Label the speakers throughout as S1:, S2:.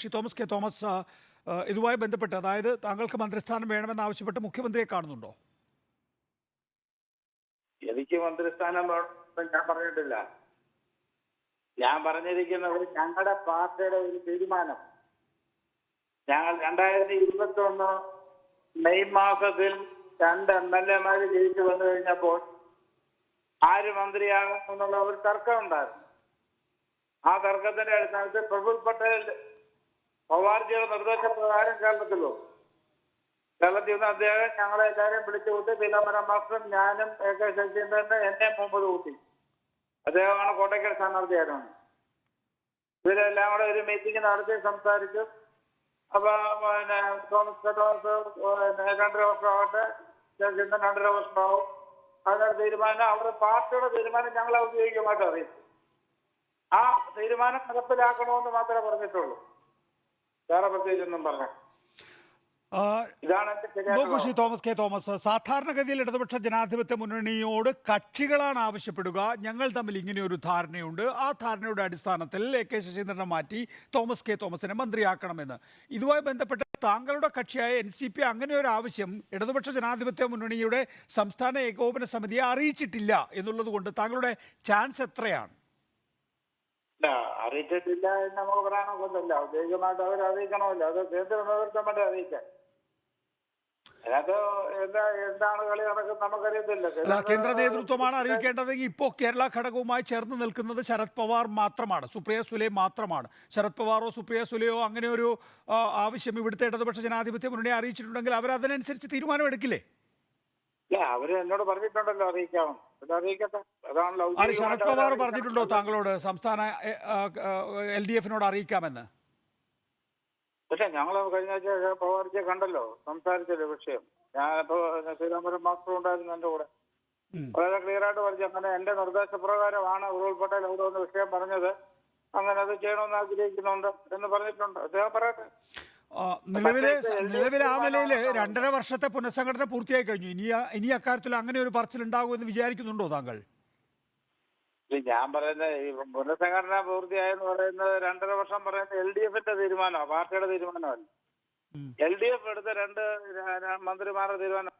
S1: Shri Thomas K Thomas ഇതുമായി ബന്ധപ്പെട്ട് അതായത് താങ്കൾക്ക് മന്ത്രിസ്ഥാനം വേണമെന്നാവശ്യപ്പെട്ട് മുഖ്യമന്ത്രിയെ കാണുന്നുണ്ടോ?
S2: എനിക്ക് മന്ത്രിസ്ഥാനം ഞാൻ പറഞ്ഞിട്ടില്ല. ഞാൻ പറഞ്ഞിരിക്കുന്നത് ഞങ്ങളുടെ പാർട്ടിയുടെ ഒരു തീരുമാനം. ഞങ്ങൾ രണ്ടായിരത്തി ഇരുപത്തി ഒന്ന് മെയ് മാസത്തിൽ രണ്ട് എം എൽ എമാര് ജയിച്ചു വന്നു കഴിഞ്ഞപ്പോൾ ആര് മന്ത്രിയാകും എന്നുള്ള ഒരു തർക്കം ഉണ്ടായിരുന്നു. ആ തർക്കത്തിന്റെ അടിസ്ഥാനത്തിൽ പ്രഫുൽ പട്ടേൽ പവാർജിയുടെ നിർദ്ദേശപ്രകാരം കേരളത്തിലോ? കേരളത്തിൽ നിന്ന് അദ്ദേഹം ഞങ്ങളെ എല്ലാവരെയും വിളിച്ചു കൂട്ടി പീതാമരം മാസ്റ്ററും ഞാനും എ കെ ശശീന്ദ്രന്റെ എന്നെ മുമ്പത് കൂട്ടി. അദ്ദേഹമാണ് കോട്ടയ്ക്കൽ സ്ഥാനാർത്ഥിയായിരുന്നു ഇവരെല്ലാം കൂടെ ഒരു മീറ്റിംഗ് നടത്തി സംസാരിച്ചു. അപ്പൊ പിന്നെ തോമസ് തോമസ് രണ്ടര വർഷമാവട്ടെ ശശീന്ദ്രൻ രണ്ടര വർഷമാവും. അതിനൊരു തീരുമാനം അവരുടെ പാർട്ടിയുടെ തീരുമാനം ഞങ്ങൾ ഔദ്യോഗികമായിട്ട് അറിയിച്ചു. ആ തീരുമാനം നടപ്പിലാക്കണമെന്ന് മാത്രമേ പറഞ്ഞിട്ടുള്ളൂ. വേറെ പ്രത്യേകിച്ചൊന്നും പറഞ്ഞു.
S1: നോക്കൂ ശ്രീ തോമസ് കെ തോമസ്. സാധാരണഗതിയിൽ ഇടതുപക്ഷ ജനാധിപത്യ മുന്നണിയോട് കക്ഷികളാണ് ആവശ്യപ്പെടുക. ഞങ്ങൾ തമ്മിൽ ഇങ്ങനെ ഒരു ധാരണയുണ്ട്. ആ ധാരണയുടെ അടിസ്ഥാനത്തിൽ എ കെ ശശീന്ദ്രനെ മാറ്റി തോമസ് കെ തോമസിനെ മന്ത്രിയാക്കണമെന്ന്. ഇതുമായി ബന്ധപ്പെട്ട് താങ്കളുടെ കക്ഷിയായ എൻ സി പി അങ്ങനെ ഒരു ആവശ്യം ഇടതുപക്ഷ ജനാധിപത്യ മുന്നണിയുടെ സംസ്ഥാന ഏകോപന സമിതിയെ അറിയിച്ചിട്ടില്ല എന്നുള്ളത് കൊണ്ട് താങ്കളുടെ ചാൻസ് എത്രയാണ്?
S2: അറിയിച്ചിട്ടില്ല എന്ന് നമുക്ക് പറയാനൊന്നുമില്ല ഔദ്യോഗികമായിട്ട് അവർ അറിയിക്കണമല്ലോ. അത് കേന്ദ്ര നേതൃത്വം വേണ്ടി അറിയിക്കാൻ. അതിനകത്ത് എന്താ എന്താണ് കളി നടക്കുന്നത് നമുക്കറിയത്തില്ല.
S1: കേന്ദ്ര നേതൃത്വമാണ് അറിയിക്കേണ്ടതെങ്കിൽ ഇപ്പോ കേരള ഘടകവുമായി ചേർന്ന് നിൽക്കുന്നത് ശരത് പവാർ മാത്രമാണ്. സുപ്രിയ സുലെ മാത്രമാണ്. ശരത് പവാറോ സുപ്രിയ സുലെയോ അങ്ങനെ ഒരു ആവശ്യം ഇവിടുത്തെ ഇടതുപക്ഷ ജനാധിപത്യ മുന്നണി അറിയിച്ചിട്ടുണ്ടെങ്കിൽ അവർ അതിനനുസരിച്ച് തീരുമാനമെടുക്കില്ലേ?
S2: അവർ എന്നോട് പറഞ്ഞിട്ടുണ്ടല്ലോ അറിയിക്കാമെന്ന് അത് അറിയിക്കട്ടെ. അതാണല്ലോ
S1: ആര് ശരത് പവാർ പറഞ്ഞിട്ടുണ്ടോ താങ്കളോട്? സംസ്ഥാന എൽ ഡി എഫിനോട് അറിയിക്കാമെന്ന്.
S2: പക്ഷെ ഞങ്ങൾ കഴിഞ്ഞ ആഴ്ച പവാർജിയെ കണ്ടല്ലോ. സംസാരിച്ചല്ലോ വിഷയം. ഞാനിപ്പോ ശ്രീരാമപുരം മാസ്റ്റർ ഉണ്ടായിരുന്നു എന്റെ കൂടെ. വളരെ ക്ലിയർ ആയിട്ട് പറഞ്ഞു. അങ്ങനെ എന്റെ നിർദ്ദേശപ്രകാരമാണ് ഉരുൾ പട്ടേൽ അവിടെ വന്ന് വിഷയം പറഞ്ഞത്. അങ്ങനെ അത് ചെയ്യണമെന്ന് ആഗ്രഹിക്കുന്നുണ്ട് എന്ന് പറഞ്ഞിട്ടുണ്ട്. അദ്ദേഹം പറയട്ടെ.
S1: നിലവിലെ നിലവിലെ ആ നിലയിൽ രണ്ടര വർഷത്തെ പുനഃസംഘടന പൂർത്തിയായി കഴിഞ്ഞു. ഇനി ഇനി അക്കാര്യത്തിൽ അങ്ങനെ ഒരു പറച്ചിൽ ഉണ്ടാകുമെന്ന് വിചാരിക്കുന്നുണ്ടോ താങ്കൾ?
S2: ഞാൻ പറയുന്ന ഈ പുനഃസംഘടന പൂർത്തിയായെന്ന് പറയുന്നത് രണ്ടര വർഷം പറയുന്ന എൽ ഡി എഫിന്റെ തീരുമാനമാണ് പാർട്ടിയുടെ തീരുമാനമല്ല. എൽ ഡി എഫ് എടുത്ത രണ്ട് മന്ത്രിമാരുടെ തീരുമാനം.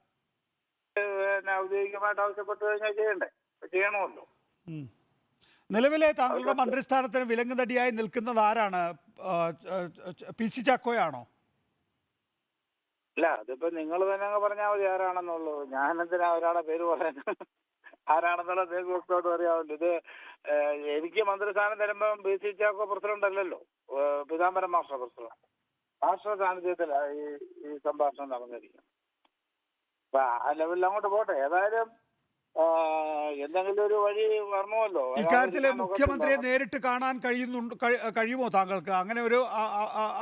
S2: പിന്നെ ഔദ്യോഗികമായിട്ട് ആവശ്യപ്പെട്ടു കഴിഞ്ഞാൽ ചെയ്യണ്ടേ? ചെയ്യണമല്ലോ.
S1: നിലവിലെ താങ്കളുടെ മന്ത്രിസ്ഥാനത്തിന് വിലങ്ങുതടിയായി നിൽക്കുന്നത് ആരാണ്? പി സി ചാക്കോയാണോ?
S2: അല്ല അതിപ്പോ നിങ്ങൾ തന്നെ അങ്ങ് പറഞ്ഞാൽ മതി ആരാണെന്നുള്ളൂ ഞാൻ എന്തിനാ ഒരാളെ പേര് പറയുന്നത് ആരാണെന്നുള്ള വ്യക്തമായിട്ട് അറിയാമല്ലോ. ഇത് എനിക്ക് മന്ത്രിസ്ഥാനം തരുമ്പം ബി സി ചാക്കോ പ്രസിഡന്റ് അല്ലല്ലോ. Pithambaram master president. മാസ്റ്റർ സാന്നിധ്യത്തിലാണ് ഈ ഈ സംഭാഷണം നടന്നിരിക്കുന്നത് അപ്പൊ ആ ലെവലിൽ അങ്ങോട്ട് പോട്ടെ. ഏതായാലും എന്തെങ്കിലും ഒരു വഴി വരണമല്ലോ. ഇക്കാര്യത്തിൽ
S1: മുഖ്യമന്ത്രിയെ. നേരിട്ട് കാണാൻ കഴിയുന്നുണ്ട് കഴിയുമോ താങ്കൾക്ക്? അങ്ങനെ ഒരു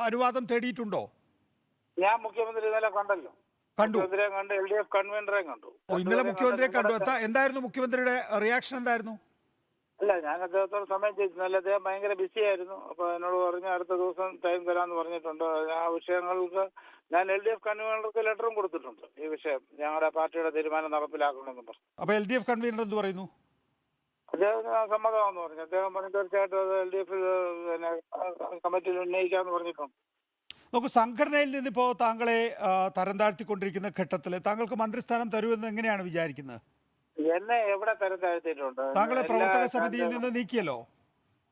S1: അനുവാദം തേടിയിട്ടുണ്ടോ?
S2: ഞാൻ മുഖ്യമന്ത്രി ഇന്നലെ കണ്ടല്ലോ.
S1: കണ്ടു.
S2: മുഖ്യമന്ത്രിയെ കണ്ട് എൽ ഡി എഫ് കൺവീനറെ കണ്ടു.
S1: ഇന്നലെ മുഖ്യമന്ത്രിയെ കണ്ടു. എന്തായിരുന്നു മുഖ്യമന്ത്രിയുടെ റിയാക്ഷൻ എന്തായിരുന്നു?
S2: അല്ല ഞാൻ അദ്ദേഹത്തോട് സമയം ചോദിച്ചില്ല അദ്ദേഹം ഭയങ്കര ബിസി ആയിരുന്നു. അപ്പൊ എന്നോട് പറഞ്ഞു അടുത്ത ദിവസം ടൈം തരാമെന്ന് പറഞ്ഞിട്ടുണ്ട്. ആ വിഷയങ്ങൾക്ക് ഞാൻ എൽ ഡി എഫ് കൺവീനർക്ക് ലെറ്ററും കൊടുത്തിട്ടുണ്ട്. ഈ വിഷയം ഞങ്ങളുടെ പാർട്ടിയുടെ തീരുമാനം നടപ്പിലാക്കണമെന്ന് പറഞ്ഞു.
S1: അപ്പൊ എൽ ഡി എഫ് കൺവീനർ എന്ത് പറയുന്നു?
S2: അദ്ദേഹത്തിന് സമ്മതമാണെന്ന് പറഞ്ഞു. അദ്ദേഹം പറഞ്ഞു തീർച്ചയായിട്ടും അത് എൽ ഡി എഫ് പിന്നെ കമ്മിറ്റിയിൽ ഉന്നയിക്കാമെന്ന് പറഞ്ഞിട്ടുണ്ട്.
S1: നോക്കൂ സംഘടനയിൽ നിന്നിപ്പോ താങ്കളെ തരം താഴ്ത്തിക്കൊണ്ടിരിക്കുന്ന ഘട്ടത്തിൽ താങ്കൾക്ക് മന്ത്രിസ്ഥാനം തരുമെന്ന് എങ്ങനെയാണ് വിചാരിക്കുന്നത്?
S2: എന്നെ എവിടെ തരത്താഴ്ത്തിയിട്ടുണ്ട്
S1: താങ്കളെ പ്രവർത്തക സമിതിയിൽ നിന്ന് നീക്കിയല്ലോ?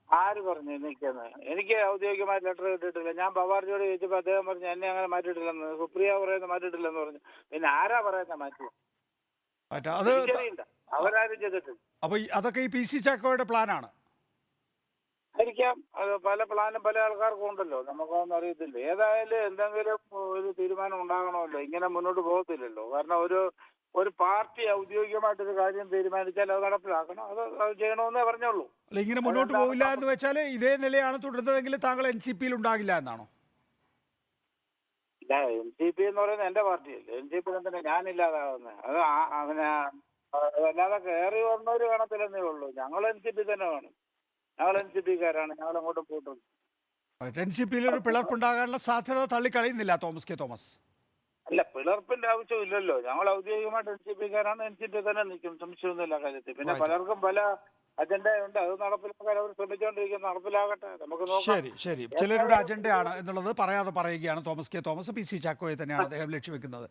S2: ആര് പറഞ്ഞു നിൽക്കുന്നത് എനിക്ക് ഔദ്യോഗികമായി ലെറ്റർ കിട്ടിയിട്ടില്ല. ഞാൻ പവാർജിയോട് ചോദിച്ചപ്പോൾ അദ്ദേഹം പറഞ്ഞു എന്നെ അങ്ങനെ മാറ്റിയിട്ടില്ലെന്ന്. സുപ്രിയ പറയുന്ന മാറ്റിയിട്ടില്ലെന്ന് പറഞ്ഞു. പിന്നെ ആരാ പറയുന്ന മാറ്റി
S1: അത്
S2: എനിക്കറിയില്ല. അവരാരും ചെയ്തിട്ടില്ല.
S1: അപ്പൊ അതൊക്കെ ഈ പി സി ചാക്കോയുടെ പ്ലാനാണ്.
S2: ആയിരിക്കാം. അത് പല പ്ലാനും പല ആൾക്കാർക്കും ഉണ്ടല്ലോ. നമുക്കൊന്നും അറിയത്തില്ല. ഏതായാലും എന്തെങ്കിലും ഒരു തീരുമാനം ഉണ്ടാകണമല്ലോ. ഇങ്ങനെ മുന്നോട്ട് പോകത്തില്ലല്ലോ. കാരണം ഒരു ഒരു പാർട്ടി ഔദ്യോഗികമായിട്ടൊരു കാര്യം തീരുമാനിച്ചാൽ അത് നടപ്പിലാക്കണം. അത് അത് ചെയ്യണമെന്നേ പറഞ്ഞുള്ളൂ.
S1: അല്ല ഇങ്ങനെ മുന്നോട്ട് പോകില്ല എന്ന് വെച്ചാൽ ഇതേ നിലയാണ് തുടരുന്നതെങ്കിൽ താങ്കൾ എൻ സി പിയിൽ ഉണ്ടാകില്ല എന്നാണോ?
S2: ഇല്ല എൻ സി പി എന്ന് പറയുന്നത് എന്റെ പാർട്ടിയല്ലേ. എൻ സി പി തന്നെ ഞാനില്ലാതാവുന്നത് അത് അങ്ങനെ അല്ലാതെ കയറി വന്നവര് കാണത്തില്ലെന്നേ ഉള്ളൂ. ഞങ്ങൾ എൻ സി പി തന്നെ വേണം. ഞങ്ങൾ എൻ സി പിക്കാരാണ്. ഞങ്ങൾ അങ്ങോട്ട് പോയിട്ടുണ്ട്
S1: എൻ സി പിയിൽ ഒരു പിളർപ്പുണ്ടാകാനുള്ള സാധ്യത തള്ളിക്കളയുന്നില്ല തോമസ് കെ തോമസ്.
S2: അല്ല പിളർപ്പിന്റെ ആവശ്യമില്ലല്ലോ. ഞങ്ങൾ ഔദ്യോഗികമായിട്ട് എൻ സി പിക്കാരാണ് എൻ സി പി തന്നെ നിൽക്കും സംശയമൊന്നുമില്ല കാര്യത്തിൽ. പിന്നെ പലർക്കും പല അത് നടപ്പിലാക്കാൻ അവർ ശ്രമിച്ചുകൊണ്ടിരിക്കുന്നു നടപ്പിലാകട്ടെ. നമുക്ക് നോക്കാം.
S1: ശരി ശരി. ചിലരുടെ അജണ്ടയാണ് എന്നുള്ളത് പറയാതെ പറയുകയാണ് Thomas K. Thomas P. C. ചാക്കോയെ തന്നെയാണ് അദ്ദേഹം ലക്ഷ്യവെക്കുന്നത്.